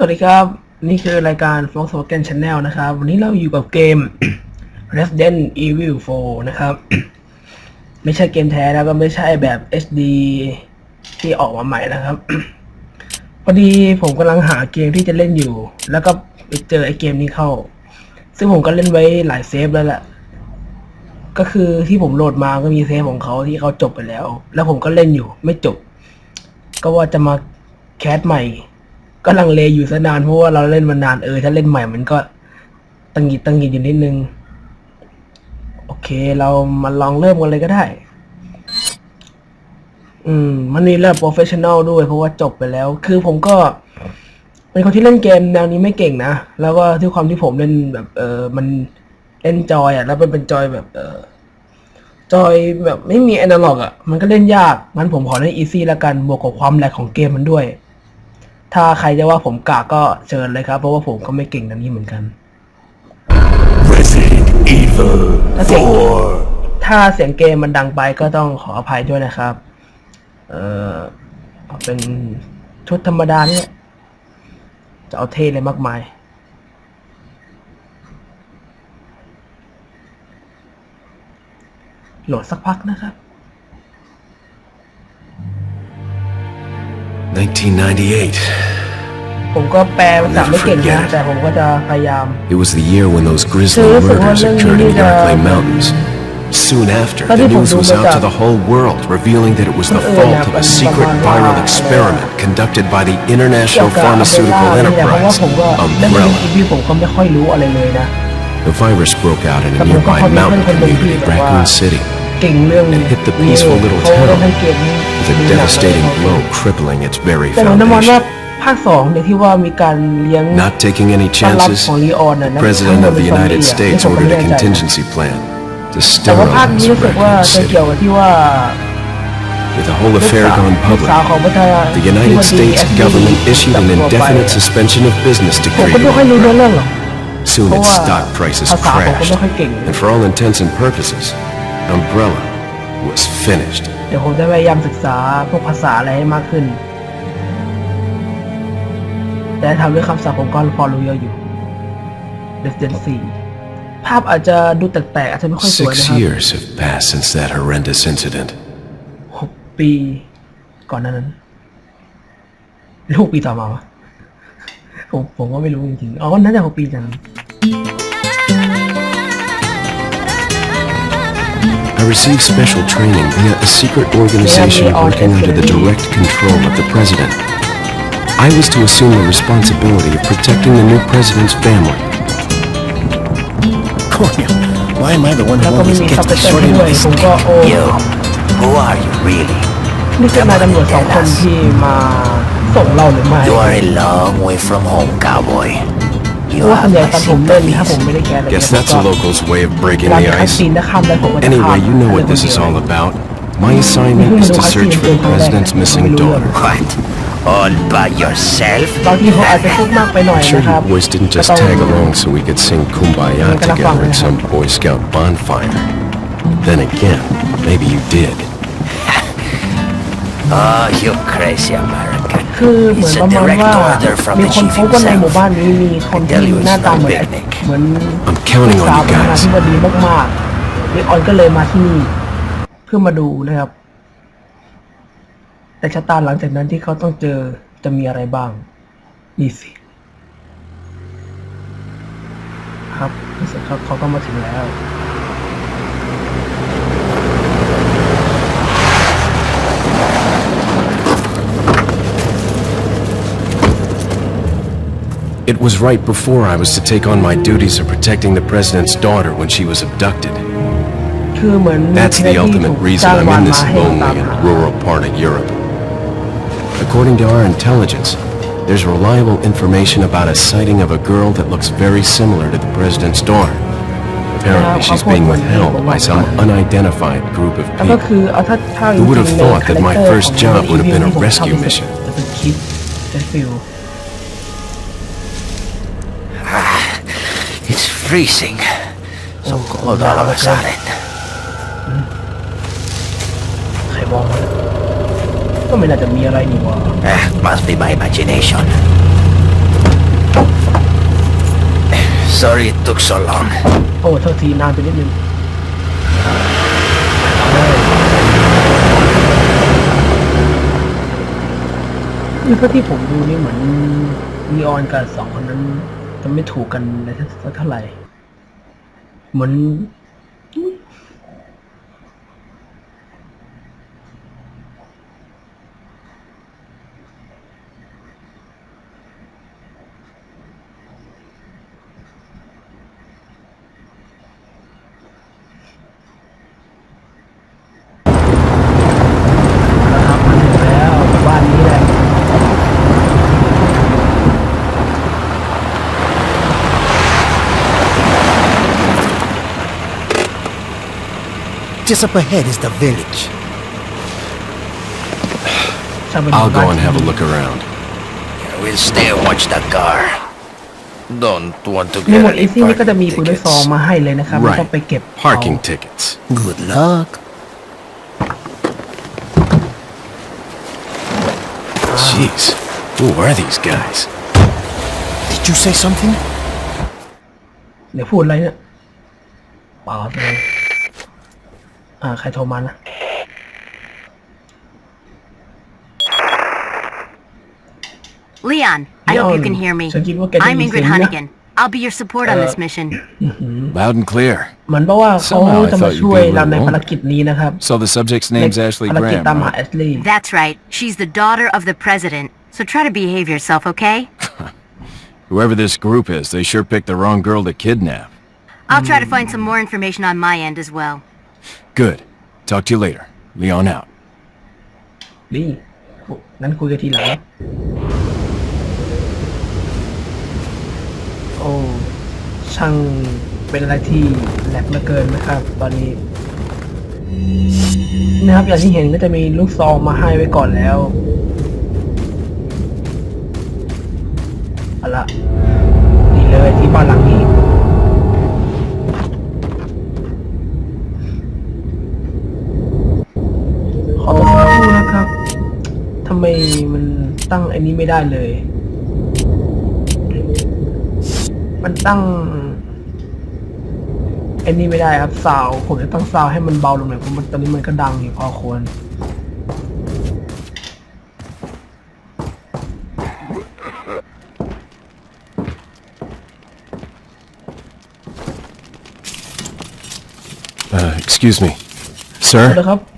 สวัสดีครับ นี่คือรายการ Volkswagen Channel นะครับ วันนี้เราอยู่กับเกม Resident Evil 4 นะครับ ไม่ใช่เกมแท้แล้วก็ไม่ใช่แบบ HD ที่ออกมาใหม่นะครับ พอดีผมกำลังหาเกมที่จะเล่นอยู่ แล้วก็ไปเจอไอ้เกมนี้เข้า ซึ่งผมก็เล่นไว้หลายเซฟแล้วแหละก็คือที่ผมโหลดมาก็มีเซฟของเขาที่เขาจบไปแล้ว แล้วผมก็เล่นอยู่ไม่จบ ก็ว่าจะมาแคสใหม่ ก็ลังเลอยู่ซะนานเพราะว่าเราเล่นมานานเออถ้าเล่นใหม่มันก็ตังหงิดตังหงิดอยู่นิดนึง โอเค เรามาลองเริ่มกันเลยก็ได้ อืม มันมีระดับโปรเฟชชั่นอลด้วย เพราะว่าจบไปแล้ว คือผมก็ เป็นคนที่เล่นเกมแนวนี้ไม่เก่งนะ แล้วก็ที่ความที่ผมเล่นแบบ เออมันเล่นจอยอะ แล้วมันเป็นจอยแบบ เออจอยแบบไม่มีแอนาล็อกอะ มันก็เล่นยากงั้นผมขอเล่นอีซี่ละกันบวกกับความแหลกของเกมมันด้วย ถ้าใครจะว่าผมกากก็เชิญเลยครับ เพราะว่าผมก็ไม่เก่งนันนี้เหมือนกัน Resident Evil ถ้าเสียง4ถ้าเสียงเกมมันดังไปก็ต้องขออภัยด้วยนะครับ เออเอาเป็นชุดธรรมดาเนี่ย จะเอาเท่เลยมากมายโหลดสักพักนะครับ 1998 ผมก็แปลภาษาไม่เก่งนะแต่ผมก็จะพยายาม It was the year when those grisly So, so murders what occurred in do you need, Yarkley uh, Mountains. Soon after, How the did you news do was with out to that? the whole world, revealing that it was the Uh, fault of a uh, secret uh, viral uh, experiment conducted by the เกี่ยว international กับอัเบลล่า pharmaceutical นี่แหละเพราะว่า enterprise, ผมก็เล่นเล่น Umbrella. ทีวีผมก็ไม่ค่อยรู้อะไรเลยนะ The virus broke out in a Tapi nearby kau mountain kan benda community, bahwa- Raccoon City, เก่งเรื่อง And hit the peaceful little เขาเล่น town ทั้งเกมนี้ with a ดูหนัง devastating เลย blow crippling its very แต่ผมน้ำมันว่า foundation. ภาคสองเนี่ยที่ว่ามีการเลี้ยง Not taking any ต้อนรับ chances, ของลีออนน่ะ the นะ President of the ทั้งหมด United เป็นซอมบี้ States อะที่ผม ordered ไม่ a แน่ใจ contingency plan to แต่ว่าภาค sterilize นี้รู้สึกว่า Raccoon จะ City. เกี่ยวกับที่ว่า With the whole affair gone ลูก public, สาวของประธา the United ที่ States ว่า government DSD issued an จับตัวไป indefinite suspension of business ผม decree ก็ไม่ค่อย to รู้เรื่องหรอก Soon its เพราะว่า stock prices ภาษาผมก็ crashed, ไม่ค่อยเก่ง and for all intents and purposes, Umbrella was finished. เดี๋ยวผมจะพยายามศึกษาพวกภาษาอะไรให้มากขึ้น แต่ทำด้วยคำศัพท์ผมก็พอรู้เยอะอยู่ Resident 4ภาพอาจจะดูแปลกๆอาจจะไม่ค่อยสวย Six นะครับ years have passed since that horrendous incident. หกปี ก่อนหนานั้นลูกปีต่อมาวะผมผมก็ไม่รู้จริงๆอ๋อน่าจะหกปีจัง I received special training via a secret organization Yeah, we are working under the definitely- direct control of the president. I was to assume the responsibility of protecting the new president's family. Coño, why am I the one แล้ว who ก็ไม่ always มี gets ซับไต the เติล short end ด้ว of ย the ผมก็โอ้ Yo, who are you really? นี่คือนายตำรวจสองคนที่มาส่งเราหรือไม่ You are a long way from home, cowboy. เพ You ราะว่าส่วน have ใหญ่ my ตอนผมเล่นถ้าผม sympathies. ไม่ได้แคร์อะไร Guess that's a local's way of เว breaking ลา the มีคัด ice. ซีนนะข้ามไปผมก็จะข้าม Anyway, you know what this is all about. My assignment is to search for the president's missing daughter. What? All by yourself? บางทีเขาอาจจะพูดมากไปหน่อย I'm sure นะค you รับ boys didn't just ก็ต้อง tag along so we could sing Kumbaya Yung kalapang, together at eh. some Boy Scout bonfire. Then again, maybe you did. Oh, you crazy American. คือเหมือน It's ป a ระมาณ direct ว่า order from มี the คน chief พบว่าในหมู่ himself. บ้านนี้มีคนที่หน้าตาเหมือนเหมือน I'm counting สาว on ประ you ธานา guys. ธิบดีมากๆลิออนก็เลยมาที่นี่เพื่อมาดูนะครับ แต่ชะตาหลังจากนั้นที่เขาต้องเจอจะมีอะไรบ้างนี่สิครับรู้สึกเขาเขาก็มาถึงแล้ว It was right before I was to take on my duties of protecting the president's daughter when she was abducted. คือเหมือน That's the ที่ ultimate ถูก reason จ้าง I'm วาน in มา this ให้เรา lonely ตาม and หา rural part of Europe. According to our intelligence, there's reliable information about a sighting of a girl that looks very similar to the president's daughter. Apparently, she's being withheld by some unidentified group of แล้วก็ people. คือเอาถ้าถ้าจริ Who ง would ๆ have ใน thought คา that แรค my เตอร์ first ของ job อี would have วิ been a ที่ผมชอบ rescue ที่สุด mission? Freezing. So cold all of a sudden. ใครมองมันก็ไม่น่าจะมีอะไรนี่หว่า Eh, must be my imagination. Sorry it took so long. โอ้โทษทีนานไปนิดนึงคือเท่าที่ผมดูนี่เหมือนนีออนกับสองคนนั้น จะไม่ถูกกันเลยสักเท่าไหร่ เหมือน Just up ahead is the village. ช่างเป็น I'll หมู่ go บ้าน and have a look around. We'll stay and watch the car. Don't want to ใน get หมวดเอ any ซี่นี่ก็จะมี parking ปืนด้วยซอง tickets. มาให้เลยนะครับไม่ต้องไป Right. เก็บ Parking เอา tickets. Good luck. Jeez. Who are these guys? Did you say something? เดี๋ยวพูดอะไรเนี่ยเปล่าครับเลย อ่า ใครโทรมานะ Leon, I hope you Leon, can hear me. ฉันคิดว่าแกจะ I'm มีเสีย Ingrid งนะ Hunnigan. I'll be your support on Uh, this mission. Loud and clear. เหมือนบอกว่าเขา Somehow I จะมา thought you'd ช่วย be a เราใน little ภารกิจนี้นะครับ So the subject's ใน name's Ashley ภารกิจ Graham. ตามหา huh? แอชลีย์ That's right. She's the daughter of the president. So try to behave yourself, okay? Whoever this group is, they sure picked the wrong girl to kidnap. I'll try to find some more information on my end as well. Good. Talk to you later. Leon out. ดีงั้นคุยกันทีหลังโอ้ช่างเป็นอะไรที่แหลกเหลือเกินนะครับ ตอนนี้ นะครับอย่างที่เห็นก็จะมีลูกซองมาให้ไว้ก่อนแล้วเอาละนี่เลยที่บ้านหลัง ไมมันตั้งไอ้นี้ไม่ได้เลย มันตั้งไอ้นี้ไม่ได้ครับซาวผมจะตั้งซาวให้มันเบาลงหน่อยเพราะมันตอนนี้มันก็ดังอยู่พอควร Uh, excuse me. เอา Sir? ละครับ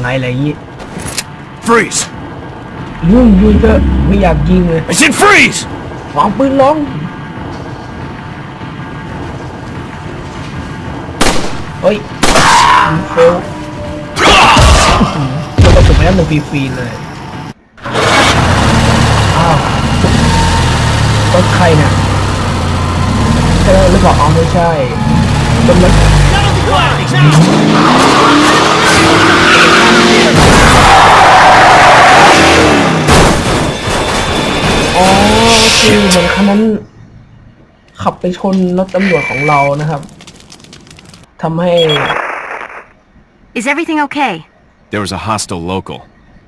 ยังไงอะไรอย่างงี้ Freeze! ลุงยุยก็ไม่อยากยิงเลย I said freeze! วางปืนลง เฮ้ยเฟลมันก็จบไปแล้วหนึ่งฟรีๆเลย อ้าวรถใครเนี่ยใช่หรือเปล่าอ๋อไม่ใช่เป็นรถ อ๋อคือเหมือนคันนั้นขับไปชนรถตำรวจของเรานะครับทำให้ Is everything okay? There was a hostile local.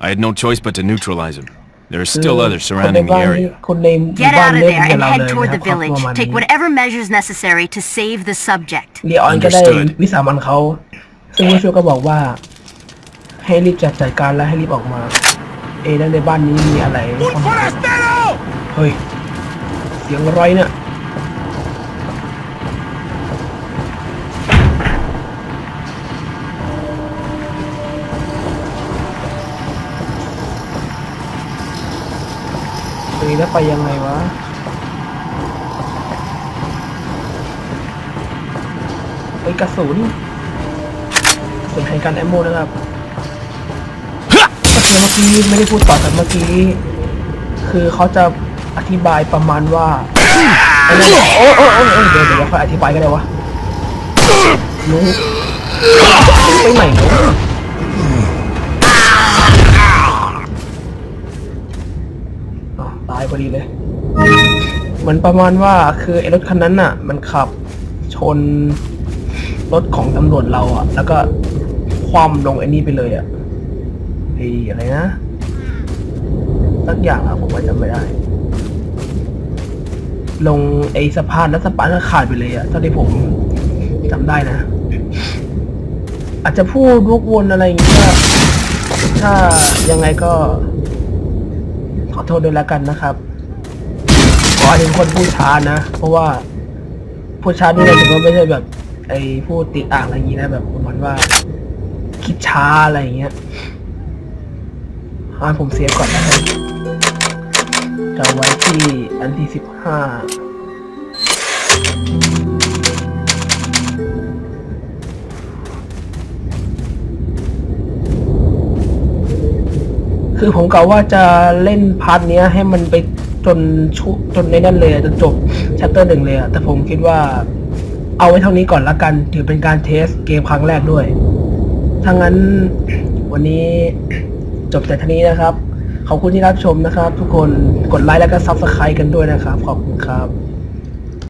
I had no choice but to neutralize him. There are คือ still others คนใน surrounding the บ้านนี้ area. คนในหมู่ Get บ้าน out of เล่น there กับ and เราเลย head นะ toward ครั the บครอบครั village. วมัน Take whatever measures necessary to save the subject. เลียออนก็ได้ Understood วิสามันเขาซึ่งผู้ช่วยก็บอกว่า ให้รีบจัดจัดการและให้รีบออกมา เอะแล้วในบ้านนี้มีอะไรเฮ้ย เสียงอะไรเนี่ยเฮ้ยแล้วไปยังไงวะเฮ้ยกระสุนกระสุนแห่งการแอมโมนะครับ คือเมื่อกี้ไม่ได้พูดต่อแต่เมื่อกี้ คือเขาจะอธิบายประมาณว่าโอ้โอ้โอ้เดี๋ยวเดี๋ยวค่อยอธิบายก็ได้วะรู้ไปใหม่เนอะอ๋อตายพอดีเลย เหมือนประมาณว่าคือไอ้รถคันนั้นน่ะ มันขับชนรถของตำรวจเราอะแล้วก็คว่ำลงไอ้นี่ไปเลยอะ ออะไรนะสักอย่างอะผมก็จำไม่ได้ ลงไอ้สะพานแล้วสะพานก็ขาดไปเลยอะเท่าที่ผมจำได้นะ อาจจะพูดวกวนอะไรอย่างเงี้ยถ้ายังไงก็ ขอโทษด้วยแล้วกันนะครับขออาจจะเป็นคนพูดช้านะ เพราะว่าพูดช้าด้วยนะถือว่าไม่ใช่แบบ ไอ้พูดติดอ่างอะไรอย่างงี้นะแบบประมาณว่า คิดช้าอะไรอย่างเงี้ย ให้ผมเสียก่อนนะครับจะไว้ที่อันที่สิบห้าคือผมกะว่าจะเล่นพาร์ทเนี้ยให้มันไปจนชุจนในนั่นเลยอะจนจบแชปเตอร์หนึ่งเลยอะแต่ผมคิดว่าเอาไว้เท่านี้ก่อนละกันถือเป็นการเทสเกมครั้งแรกด้วยถ้างั้นวันนี้ จบแต่ท่านี้นะครับ ขอบคุณที่รับชมนะครับ ทุกคนกดไลค์แล้วก็ซับสไครต์กันด้วยนะครับ ขอบคุณครับ